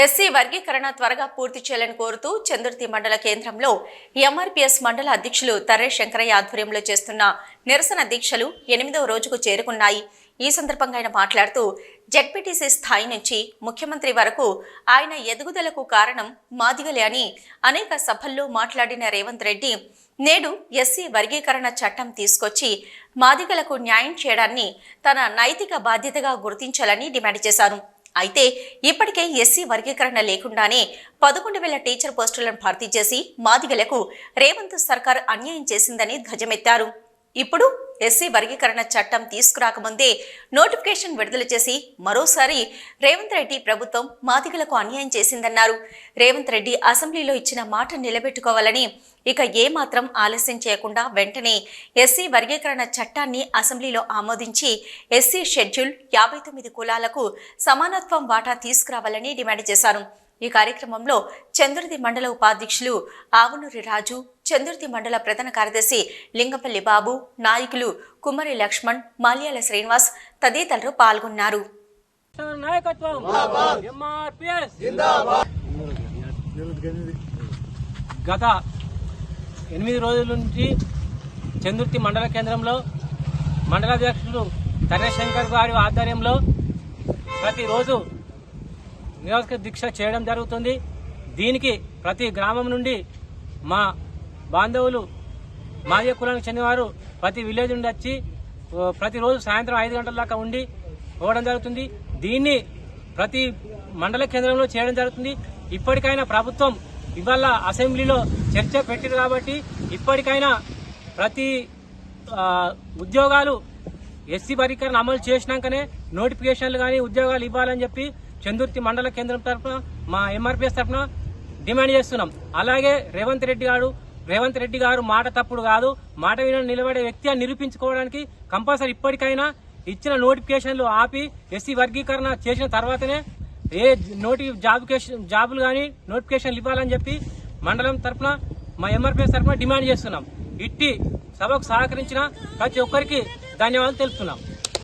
SC వర్గీకరణ త్వరగా పూర్తి చేయాలని కోరుతూ చందుర్తి మండల కేంద్రంలో ఎంఆర్పీఎస్ మండల అధ్యక్షులు తర్రే శంకరయ్య ఆధ్వర్యంలో చేస్తున్న నిరసన దీక్షలు ఎనిమిదవ రోజుకు చేరుకున్నాయి. ఈ సందర్భంగా ఆయన మాట్లాడుతూ జెడ్పీటీసీ స్థాయి నుంచి ముఖ్యమంత్రి వరకు ఆయన ఎదుగుదలకు కారణం మాదిగలే అని అనేక సభల్లో మాట్లాడిన రేవంత్ రెడ్డి నేడు ఎస్సీ వర్గీకరణ చట్టం తీసుకొచ్చి మాదిగలకు న్యాయం చేయడాన్ని తన నైతిక బాధ్యతగా గుర్తించాలని డిమాండ్ చేశారు. అయితే ఇప్పటికే ఎస్సీ వర్గీకరణ లేకుండానే పదకొండు వేల టీచర్ పోస్టులను భర్తీ చేసి మాదిగలకు రేవంత్ సర్కార్ అన్యాయం చేసిందని ధ్వజమెత్తారు. ఇప్పుడు ఎస్సీ వర్గీకరణ చట్టం తీసుకురాకముందే నోటిఫికేషన్ విడుదల చేసి మరోసారి రేవంత్ రెడ్డి ప్రభుత్వం మాదిగలకు అన్యాయం చేసిందన్నారు. రేవంత్ రెడ్డి అసెంబ్లీలో ఇచ్చిన మాట నిలబెట్టుకోవాలని ఇక ఏమాత్రం ఆలస్యం చేయకుండా వెంటనే ఎస్సీ వర్గీకరణ చట్టాన్ని అసెంబ్లీలో ఆమోదించి ఎస్సీ షెడ్యూల్ యాభై తొమ్మిది కులాలకు సమానత్వం వాటా తీసుకురావాలని డిమాండ్ చేశారు. ఈ కార్యక్రమంలో చంద్రుది మండల ఉపాధ్యక్షులు ఆవునూరి రాజు చంద్రుది మండల ప్రధాన కార్యదర్శి లింగపల్లి బాబు నాయకులు కుమ్మరి లక్ష్మణ్ మాల్యాల శ్రీనివాస్ తదితరులు పాల్గొన్నారు. గత ఎనిమిది రోజుల నుంచి చందుర్తి మండల కేంద్రంలో మండలాధ్యక్షులు శంకర్ గారి ఆధ్వర్యంలో ప్రతిరోజు నియోజక దీక్ష చేయడం జరుగుతుంది. దీనికి ప్రతి గ్రామం నుండి మా బాంధవులు మాదిగ కులానికి చెందినవారు ప్రతి విలేజ్ నుండి వచ్చి ప్రతిరోజు సాయంత్రం ఐదు గంటల దాకా ఉండి పోవడం జరుగుతుంది. దీన్ని ప్రతి మండల కేంద్రంలో చేయడం జరుగుతుంది. ఇప్పటికైనా ప్రభుత్వం ఇవాళ అసెంబ్లీలో చర్చ పెట్టింది కాబట్టి ఇప్పటికైనా ప్రతి ఉద్యోగాలు ఎస్సీ వర్గీకరణ అమలు చేసినాకనే నోటిఫికేషన్లు కానీ ఉద్యోగాలు ఇవ్వాలని చెప్పి చందుర్తి మండల కేంద్రం తరఫున మా ఎంఆర్పిఎస్ తరఫున డిమాండ్ చేస్తున్నాం. అలాగే రేవంత్ రెడ్డి గారు రేవంత్ రెడ్డి గారు మాట తప్పుడు కాదు. మాట విన నిలబడే వ్యక్తి అని నిరూపించుకోవడానికి కంపల్సరీ ఇప్పటికైనా ఇచ్చిన నోటిఫికేషన్లు ఆపి ఎస్సీ వర్గీకరణ చేసిన తర్వాతనే ఏ నోటి జాబ్కేషన్ జాబులు కానీ నోటిఫికేషన్లు ఇవ్వాలని చెప్పి మండలం తరఫున మా ఎంఆర్పిఎస్ తరఫున డిమాండ్ చేస్తున్నాం. ఇట్టి సభకు సహకరించిన ప్రతి ఒక్కరికి ధన్యవాదాలు తెలుపుతున్నాం.